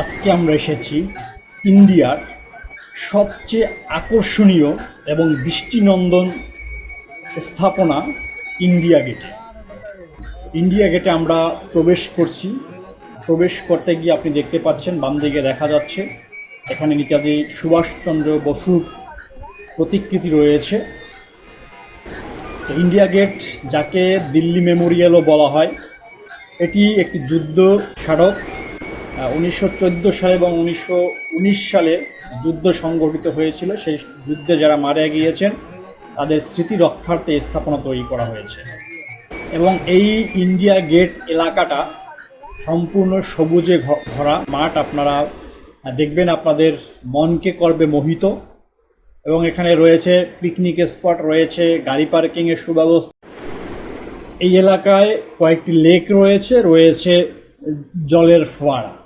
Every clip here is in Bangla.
আজকে আমরা এসেছি ইন্ডিয়ার সবচেয়ে আকর্ষণীয় এবং দৃষ্টিনন্দন স্থাপনা ইন্ডিয়া গেটে। ইন্ডিয়া গেটে আমরা প্রবেশ করছি। প্রবেশ করতে গিয়ে আপনি দেখতে পাচ্ছেন, বাম দিকে দেখা যাচ্ছে, এখানে নেতাজি সুভাষচন্দ্র বসুর প্রতিকৃতি রয়েছে। ইন্ডিয়া গেট যাকে দিল্লি মেমোরিয়ালও বলা হয়, এটি একটি যুদ্ধ স্মারক। উনিশশো চোদ্দ সালে এবং উনিশশো উনিশ সালে যুদ্ধ সংগঠিত হয়েছিল। সেই যুদ্ধে যারা মারা গিয়েছেন, তাদের স্মৃতি রক্ষার্থে স্থাপনা তৈরি করা হয়েছে। এবং এই ইন্ডিয়া গেট এলাকাটা সম্পূর্ণ সবুজে ভরা মাঠ আপনারা দেখবেন, আপনাদের মনকে করবে মোহিত। এবং এখানে রয়েছে পিকনিক স্পট রয়েছে গাড়ি পার্কিংয়ের সুব্যবস্থা। এই এলাকায় কয়েকটি লেক রয়েছে রয়েছে জলের ফোয়ারা।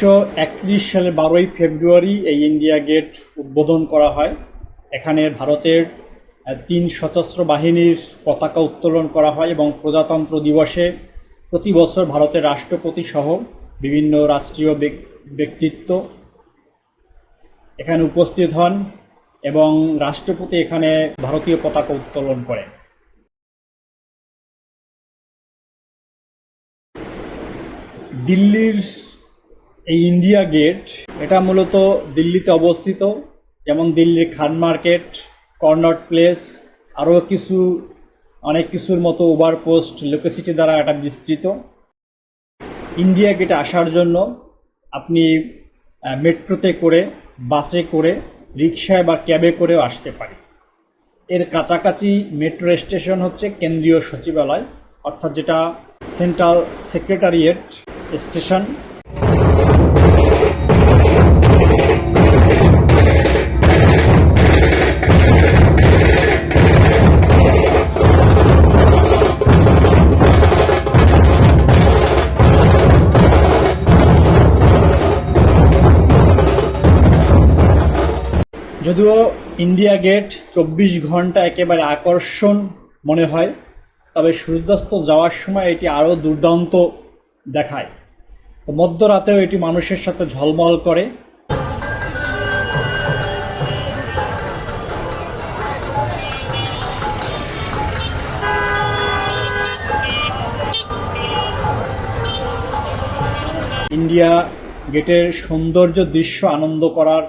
উনিশশো সালের বারোই ফেব্রুয়ারি এই ইন্ডিয়া গেট উদ্বোধন করা হয়। এখানে ভারতের তিন সশস্ত্র বাহিনীর পতাকা উত্তোলন করা হয় এবং প্রজাতন্ত্র দিবসে প্রতি বছর ভারতের রাষ্ট্রপতি সহ বিভিন্ন রাষ্ট্রীয় ব্যক- ব্যক্তিত্ব এখানে উপস্থিত হন এবং রাষ্ট্রপতি এখানে ভারতীয় পতাকা উত্তোলন করেন। দিল্লির এই ইন্ডিয়া গেট এটা মূলত দিল্লিতে অবস্থিত, যেমন দিল্লির খান মার্কেট, কর্নট প্লেস, আরও কিছু, অনেক কিছুর মতো ওভারপোস্ট লোকেসিটি দ্বারা এটা বিস্তৃত। ইন্ডিয়া গেটে আসার জন্য আপনি মেট্রোতে করে, বাসে করে রিক্সায় বা ক্যাবে করেও আসতে পারি। এর কাছাকাছি মেট্রো স্টেশন হচ্ছে কেন্দ্রীয় সচিবালয়, অর্থাৎ যেটা সেন্ট্রাল সেক্রেটারিয়েট স্টেশন। যদিও ইন্ডিয়া গেট চব্বিশ ঘণ্টা একেবারে আকর্ষণ মনে হয়, তবে সূর্যাস্ত যাওয়ার সময় এটি আরও দুর্দান্ত দেখায়। তো মধ্যরাতেও এটি মানুষের সাথে ঝলমল করে। ইন্ডিয়া গেটের সৌন্দর্য দৃশ্য আনন্দ করার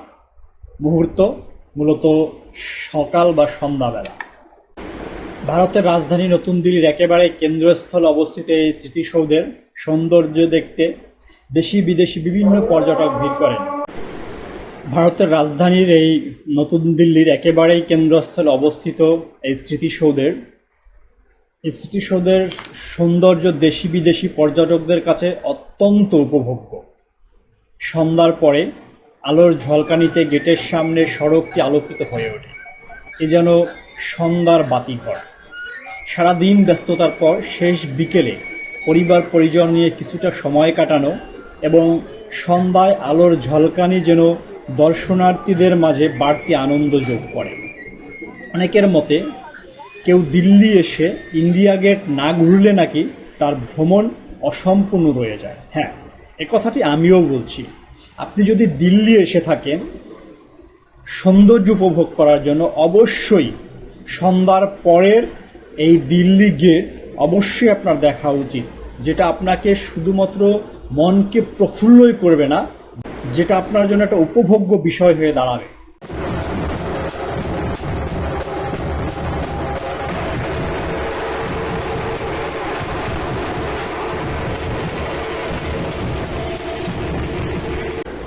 মুহূর্ত। মূলত সকাল বা সন্ধ্যাবেলা। ভারতের রাজধানী নতুন দিল্লির একেবারে কেন্দ্রস্থল অবস্থিত এই স্মৃতিসৌধের সৌন্দর্য দেখতে দেশি বিদেশি বিভিন্ন পর্যটক ভিড় করেন। ভারতের রাজধানীর এই নতুন দিল্লির একেবারেই কেন্দ্রস্থলে অবস্থিত এই স্মৃতিসৌধের এই স্মৃতিসৌধের সৌন্দর্য দেশি বিদেশি পর্যটকদের কাছে অত্যন্ত উপভোগ্য। সন্ধ্যার পরে আলোর ঝলকানিতে গেটের সামনে সড়কটি আলোকিত হয়ে ওঠে। এ যেন সন্ধ্যার বাতি বাতিঘর। সারাদিন ব্যস্ততার পর শেষ বিকেলে পরিবার পরিজন নিয়ে কিছুটা সময় কাটানো এবং সন্ধ্যায় আলোর ঝলকানি যেন দর্শনার্থীদের মাঝে বাড়তি আনন্দ যোগ করে। অনেকের মতে, কেউ দিল্লি এসে ইন্ডিয়া গেট না ঘুরলে নাকি তার ভ্রমণ অসম্পূর্ণ রয়ে যায়। হ্যাঁ এ কথাটি আমিও বলছি। আপনি যদি দিল্লি এসে থাকেন, সৌন্দর্য উপভোগ করার জন্য অবশ্যই সন্ধ্যার পরের এই দিল্লি গেট অবশ্যই আপনার দেখা উচিত, যেটা আপনাকে শুধুমাত্র মনকে প্রফুল্লই করবে না, যেটা আপনার জন্য একটা উপভোগ্য বিষয় হয়ে দাঁড়াবে।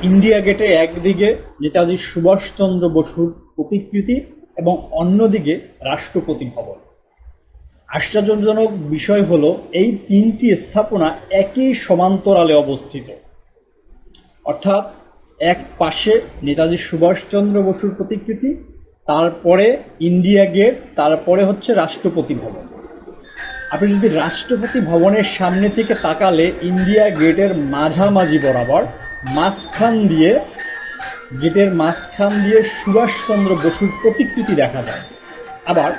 ইন্ডিয়া গেটে একদিকে নেতাজি সুভাষচন্দ্র বসুর প্রতিকৃতি এবং অন্যদিকে রাষ্ট্রপতি ভবন। আশ্চর্যজনক বিষয় হলো, এই তিনটি স্থাপনা একই সমান্তরালে অবস্থিত। অর্থাৎ এক পাশে নেতাজি সুভাষচন্দ্র বসুর প্রতিকৃতি, তারপরে ইন্ডিয়া গেট, তারপরে হচ্ছে রাষ্ট্রপতি ভবন। আপনি যদি রাষ্ট্রপতি ভবনের সামনে থেকে তাকালে ইন্ডিয়া গেটের মাঝামাঝি বরাবর মাঝখান দিয়ে, গেটের মাঝখান দিয়ে সুভাষচন্দ্র বসুর প্রতিকৃতি দেখা যায়। আবার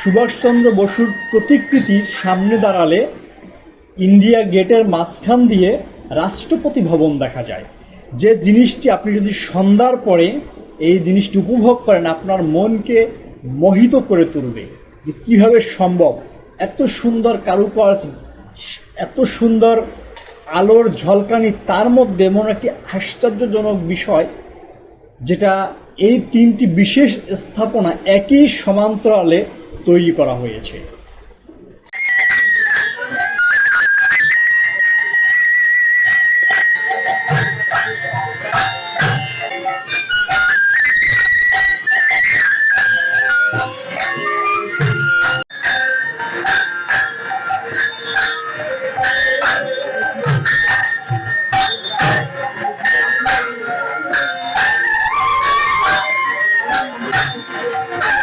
সুভাষচন্দ্র বসুর প্রতিকৃতির সামনে দাঁড়ালে ইন্ডিয়া গেটের মাঝখান দিয়ে রাষ্ট্রপতি ভবন দেখা যায়। যে জিনিসটি আপনি যদি সন্ধ্যার পরে এই জিনিসটি উপভোগ করেন, আপনার মনকে মোহিত করে তুলবে যে কীভাবে সম্ভব। এত সুন্দর কারুকাজ এত সুন্দর আলোর ঝলকানি তার মধ্যে এমন একটি আশ্চর্যজনক বিষয়, যেটা এই তিনটি বিশেষ স্থাপনা একই সমান্তরালে তৈরি করা হয়েছে। Ah!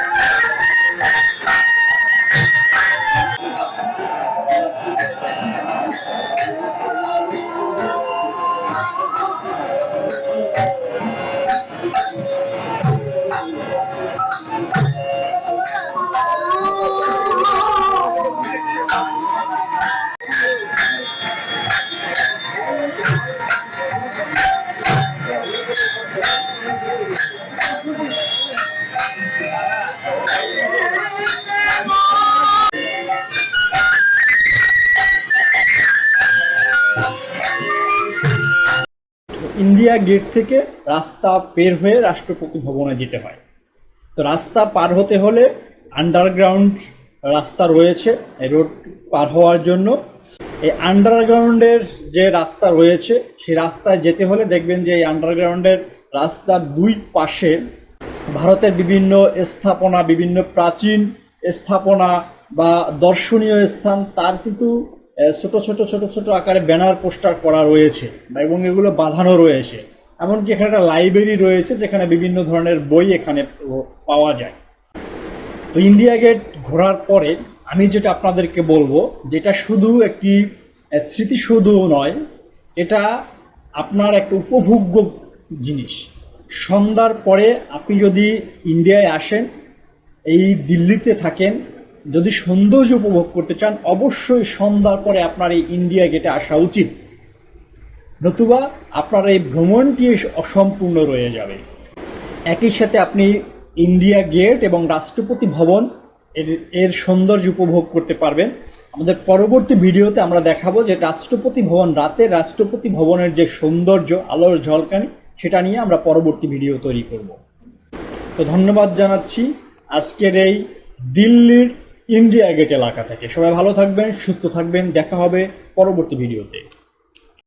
ইন্ডিয়া গেট থেকে রাস্তা বের হয়ে রাষ্ট্রপতি ভবনে যেতে হয়। তো রাস্তা পার হতে হলে আন্ডারগ্রাউন্ড রাস্তা রয়েছে রোড পার হওয়ার জন্য। এই আন্ডারগ্রাউন্ডের যে রাস্তা রয়েছে, সেই রাস্তায় যেতে হলে দেখবেন যে এই আন্ডারগ্রাউন্ডের রাস্তার দুই পাশে ভারতের বিভিন্ন স্থাপনা, বিভিন্ন প্রাচীন স্থাপনা বা দর্শনীয় স্থান, তার কিন্তু ছোট ছোট ছোট ছোট আকারে ব্যানার, পোস্টার করা রয়েছে এবং এগুলো বাঁধানো রয়েছে। এমনকি এখানে একটা লাইব্রেরি রয়েছে যেখানে বিভিন্ন ধরনের বই এখানে পাওয়া যায়। তো ইন্ডিয়া গেট ঘোরার পরে আমি যেটা আপনাদেরকে বলব, যেটা শুধু একটি স্মৃতিসৌধ নয়, এটা আপনার একটা উপভোগ্য জিনিস। সন্ধ্যার পরে আপনি যদি ইন্ডিয়ায় আসেন, এই দিল্লিতে থাকেন যদি সৌন্দর্য উপভোগ করতে চান, অবশ্যই সন্ধ্যার পরে আপনার এই ইন্ডিয়া গেটে আসা উচিত। নতুবা আপনার এই ভ্রমণটি অসম্পূর্ণ রয়ে যাবে। একই সাথে আপনি ইন্ডিয়া গেট এবং রাষ্ট্রপতি ভবন, এর এর সৌন্দর্য উপভোগ করতে পারবেন। আমাদের পরবর্তী ভিডিওতে আমরা দেখাবো যে রাষ্ট্রপতি ভবন রাতে রাষ্ট্রপতি ভবনের যে সৌন্দর্য, আলোর ঝলকানি, সেটা নিয়ে আমরা পরবর্তী ভিডিও তৈরি করব। তো ধন্যবাদ জানাচ্ছি। আজকের এই দিল্লির ইন্ডিয়া গেট এলাকা থেকে। সবাই ভালো থাকবেন সুস্থ থাকবেন। দেখা হবে পরবর্তী ভিডিওতে।